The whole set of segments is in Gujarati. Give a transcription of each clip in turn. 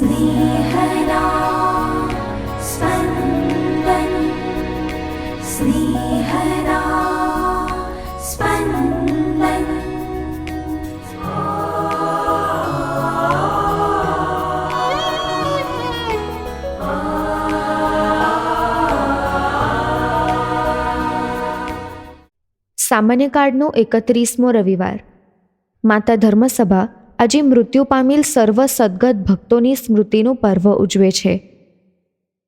स्नेहदा स्पन्दन् स्नेहदा स्पन्दन् સામાન્ય કાર્ડનો એકત્રીસમો રવિવાર માતા ધર્મસભા આજે મૃત્યુ પામેલ સર્વ સદગત ભક્તોની સ્મૃતિનું પર્વ ઉજવે છે.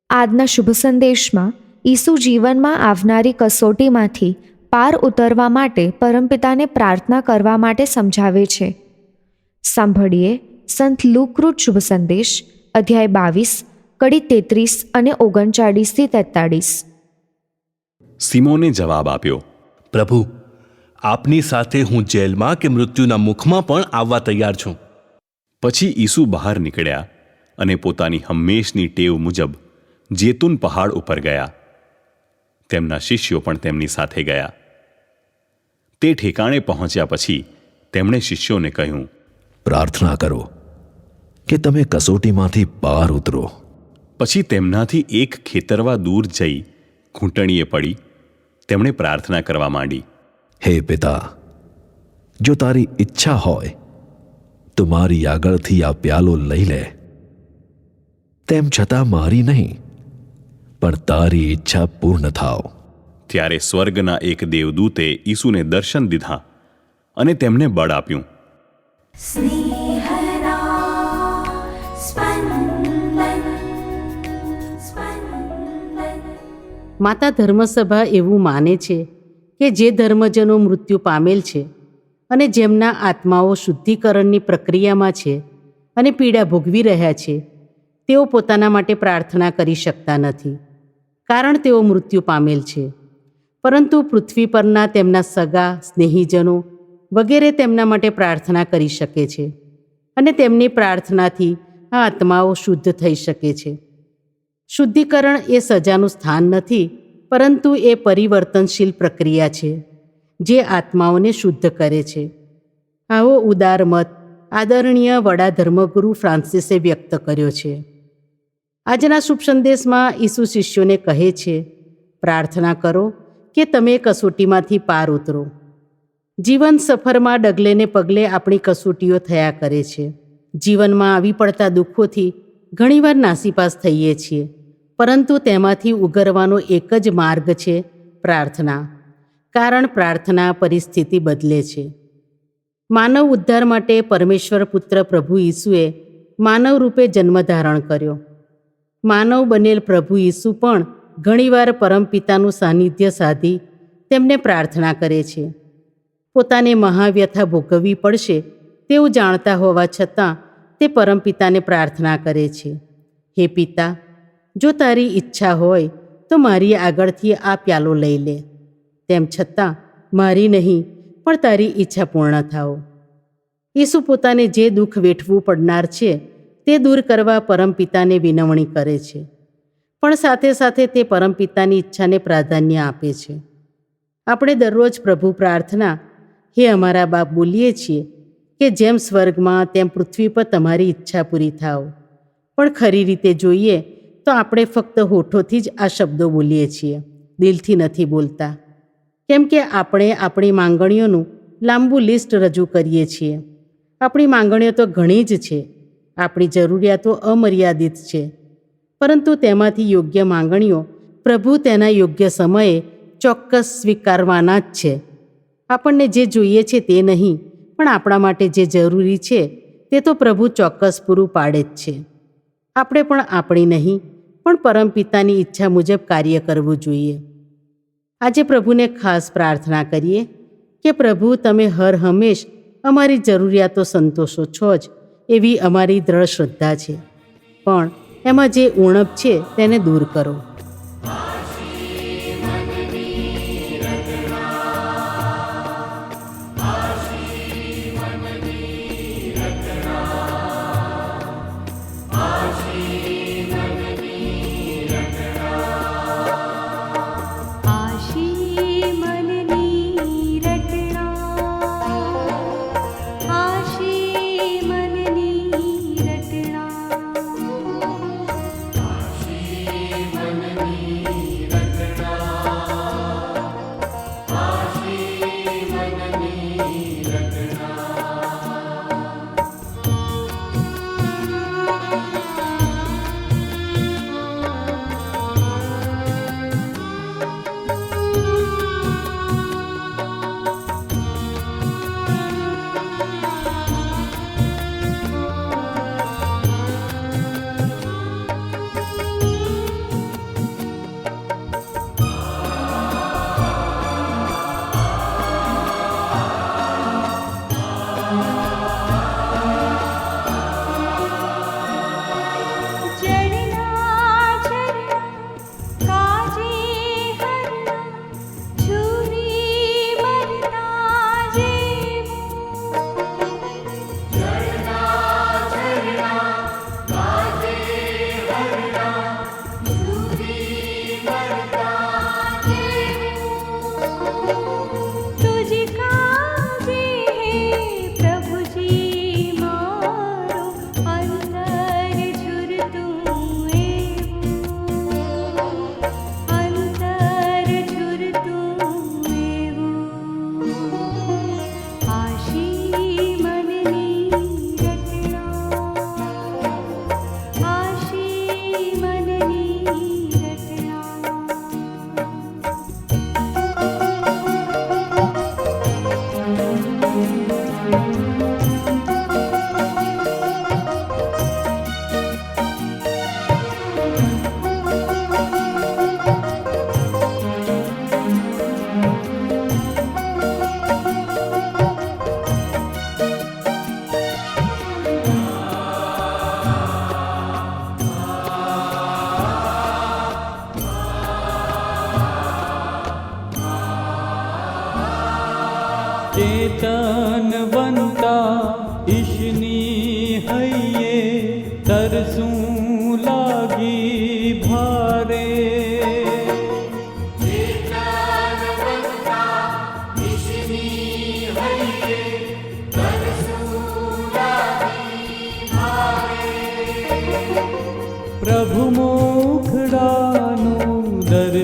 આજના શુભ સંદેશમાં ઈસુ જીવનમાં આવનારી કસોટીમાંથી પાર ઉતરવા માટે પરમપિતાને પ્રાર્થના કરવા માટે સમજાવે છે. સાંભળીએ સંત લુકૃત શુભ સંદેશ, અધ્યાય બાવીસ, કડી તેત્રીસ અને ઓગણચાળીસથી તેતાળીસ સિમોને જવાબ આપ્યો, પ્રભુ આપની સાથે હું જેલમાં કે મૃત્યુના મુખમાં પણ આવવા તૈયાર છું. પછી ઈસુ બહાર નીકળ્યા અને પોતાની હંમેશની ટેવ મુજબ જેતુન પહાડ ઉપર ગયા. તેમના શિષ્યો પણ તેમની સાથે ગયા. તે ઠેકાણે પહોંચ્યા પછી તેમણે શિષ્યોને કહ્યું પ્રાર્થના કરો કે તમે કસોટીમાંથી બહાર ઉતરો. પછી તેમનાથી એક ખેતરવા દૂર જઈ ઘૂંટણીએ પડી તેમણે પ્રાર્થના કરવા માંડી. હે પિતા જો તારી ઈચ્છા હોય તો મારી આગળથી આ પ્યાલો લઈ લે. તેમ છતાં મારી નહીં પણ તારી ઈચ્છા પૂર્ણ થાવ. ત્યારે સ્વર્ગના એક દેવદૂતે ઈસુને દર્શન દીધા અને તેમને બળ આપ્યું. માતા ધર્મસભા એવું માને છે કે જે ધર્મજનો મૃત્યુ પામેલ છે અને જેમના આત્માઓ શુદ્ધિકરણની પ્રક્રિયામાં છે અને પીડા ભોગવી રહ્યા છે, તેઓ પોતાના માટે પ્રાર્થના કરી શકતા નથી. કારણ તેઓ મૃત્યુ પામેલ છે. પરંતુ પૃથ્વી પરના તેમના સગા, સ્નેહીજનો વગેરે તેમના માટે પ્રાર્થના કરી શકે છે અને તેમની પ્રાર્થનાથી આ આત્માઓ શુદ્ધ થઈ શકે છે. શુદ્ધિકરણ એ સજાનું સ્થાન નથી પરંતુ એ પરિવર્તનશીલ પ્રક્રિયા છે, જે આત્માઓને શુદ્ધ કરે છે. આવો ઉદાર મત આદરણીય વડા ધર્મગુરુ ફ્રાન્સિસે વ્યક્ત કર્યો છે. આજના શુભ સંદેશમાં ઈસુ શિષ્યોને કહે છે, પ્રાર્થના કરો કે તમે કસોટીમાંથી પાર ઉતરો. જીવન સફરમાં ડગલેને પગલે આપણી કસોટીઓ થયા કરે છે. જીવનમાં આવી પડતા દુઃખોથી ઘણીવાર નાસીપાસ થઈએ છીએ. પરંતુ તેમાંથી ઉગરવાનો એક જ માર્ગ છે પ્રાર્થના, કારણ પ્રાર્થના પરિસ્થિતિ બદલે છે. માનવ ઉદ્ધાર માટે પરમેશ્વર પુત્ર પ્રભુ ઈસુએ માનવ રૂપે જન્મ ધારણ કર્યો. માનવ બનેલ પ્રભુ ઈસુ પણ ઘણીવાર પરમપિતાનું સાનિધ્ય સાધી તેમને પ્રાર્થના કરે છે. પોતાને મહાવ્યથા ભોગવવી પડશે તેવું જાણતા હોવા છતાં તે પરમપિતાને પ્રાર્થના કરે છે. હે પિતા જો તારી ઈચ્છા હોય, તો મારી આગળથી આ પ્યાલો લઈ લે. તેમ છતાં, મારી નહીં, પણ તારી ઈચ્છા પૂર્ણ થાઓ ઈસુ પોતાને જે દુઃખ વેઠવું પડનાર છે, તે દૂર કરવા પરમપિતાને વિનવણી કરે છે. પણ સાથે સાથે તે પરમપિતાની ઈચ્છાને પ્રાધાન્ય આપે છે. આપણે દરરોજ પ્રભુ પ્રાર્થના, હે અમારા બાપ બોલીએ છીએ કે જેમ સ્વર્ગમાં, તેમ પૃથ્વી પર તમારી ઈચ્છા પૂરી થાવ. પણ ખરી રીતે જોઈએ તો આપણે ફક્ત હોઠોથી જ આ શબ્દો બોલીએ છીએ. દિલથી નથી બોલતા. કેમ કે આપણે આપણી માંગણીઓનું લાંબુ લિસ્ટ રજૂ કરીએ છીએ. આપણી માંગણીઓ તો ઘણી જ છે. આપણી જરૂરિયાતો અમર્યાદિત છે. પરંતુ તેમાંથી યોગ્ય માંગણીઓ પ્રભુ તેના યોગ્ય સમયે ચોક્કસ સ્વીકારવાના જ છે. આપણને જે જોઈએ છે તે નહીં, પણ આપણા માટે જે જરૂરી છે તે તો પ્રભુ ચોક્કસ પૂરું પાડે જ છે. આપણે પણ આપણી નહીં પણ પરમપિતાની ઈચ્છા મુજબ કાર્ય કરવું જોઈએ. આજે પ્રભુને ખાસ પ્રાર્થના કરીએ કે પ્રભુ, તમે હર હંમેશ અમારી જરૂરિયાતો સંતોષો, છો જ, એવી અમારી દ્રઢ શ્રદ્ધા છે. પણ એમાં જે ઉણપ છે તેને દૂર કરો.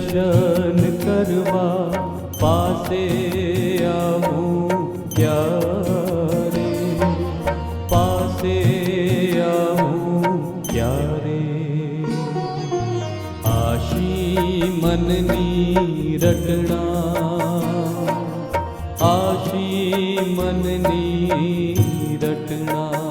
દર્શન કરવા પાસે આવું ક્યારે પાસે આવું ક્યારે આશી મનની રટણા આશી મનની રટણા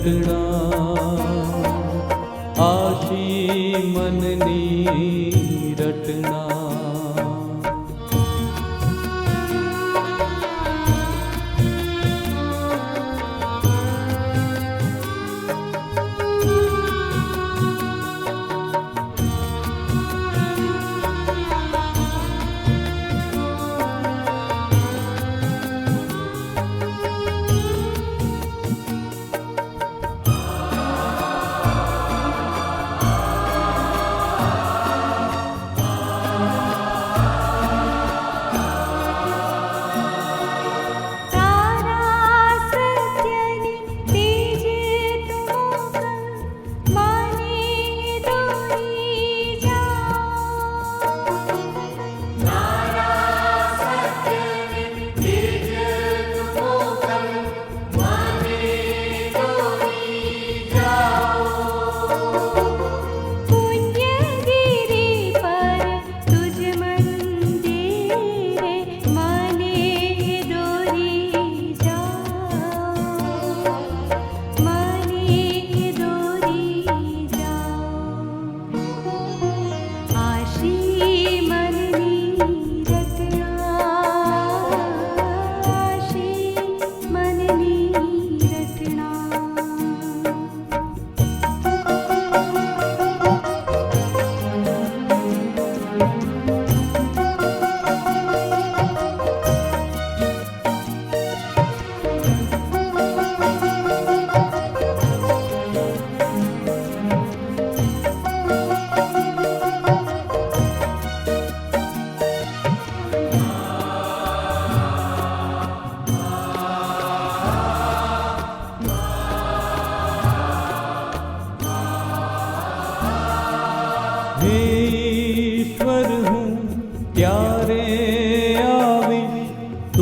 ઝઘડા આશી મનની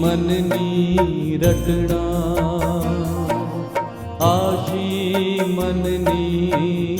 આશી મનની રટણા આશી મનની